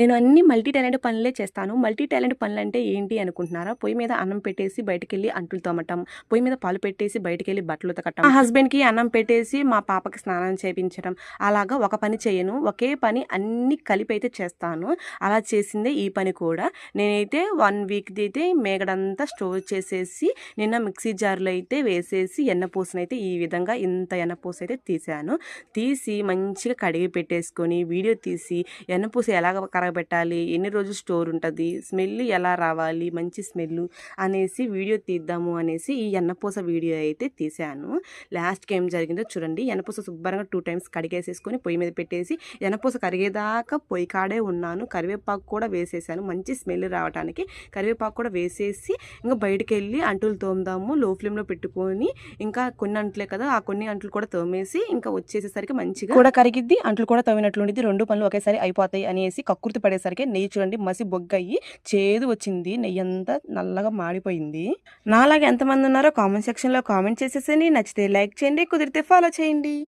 నేను అన్ని multi talent పనులే చేస్తాను. మల్టీ టాలెంట్ పనులు అంటే ఏంటి అనుకుంటున్నారా? పొయ్యి మీద అన్నం పెట్టేసి బయటకెళ్ళి అంటులు తోమటం పొయ్యి మీద పాలు పెట్టేసి బయటకెళ్ళి బట్టలు ఉతకటం మా హస్బెండ్కి అన్నం పెట్టేసి మా పాపకి స్నానం చేయించడం అలాగా ఒక పని చేయను. ఒకే పని అన్ని కలిపి అయితే చేస్తాను. అలా చేసిందే ఈ పని కూడా. నేనైతే వన్ వీక్ది అయితే మేగడంతా స్టోర్ చేసేసి నిన్న మిక్సీ జార్లో అయితే వేసేసి ఎన్నపూసను అయితే ఈ విధంగా ఇంత ఎన్నపూస అయితే తీసాను. తీసి మంచిగా కడిగి పెట్టేసుకొని వీడియో తీసి ఎన్నపూస ఎలా కరగబెట్టాలి ఎన్ని రోజులు స్టోర్ ఉంటుంది స్మెల్ ఎలా రావాలి మంచి స్మెల్ అనేసి వీడియో తీద్దాము అనేసి ఈ ఎన్నపూస వీడియో అయితే తీశాను లాస్ట్కి ఏం జరిగిందో చూడండి ఎన్నపూస శుభ్రంగా టూ టైమ్స్ కడిగేసేసుకొని పొయ్యి మీద పెట్టేసి ఎన్నపూస కరిగేదాకా పొయ్యి కాడే ఉన్నాను కరివేపాకు కూడా వేసేసాను మంచి స్మెల్ రావడానికి కరివేపాకు కూడా వేసేసి ఇంకా బయటికి వెళ్ళి అంటులు తోముదాము లో ఫ్లేమ్లో పెట్టుకొని ఇంకా కొన్ని అంట్లే కదా ఆ కొన్ని అంట్లు కూడా తోమేసి ఇంకా వచ్చేసేసరికి మంచిగా కూడా కరిగిద్ది అంట్లు కూడా తోమినట్లుండిద్ది రెండు పనులు ఒకేసారి అయిపోతాయి అనేసి కక్కుర్తి పడేసరికి నెయ్యి చూడండి మసి బొగ్గయ్యి చేదు వచ్చింది నెయ్యి అంతా నల్లగా మాడిపోయింది. నాలాగా ఎంతమంది ఉన్నారో కామెంట్ సెక్షన్లో కామెంట్ చేసేసి నచ్చితే లైక్ చేయండి కుదిరితే ఫాలో చేయండి.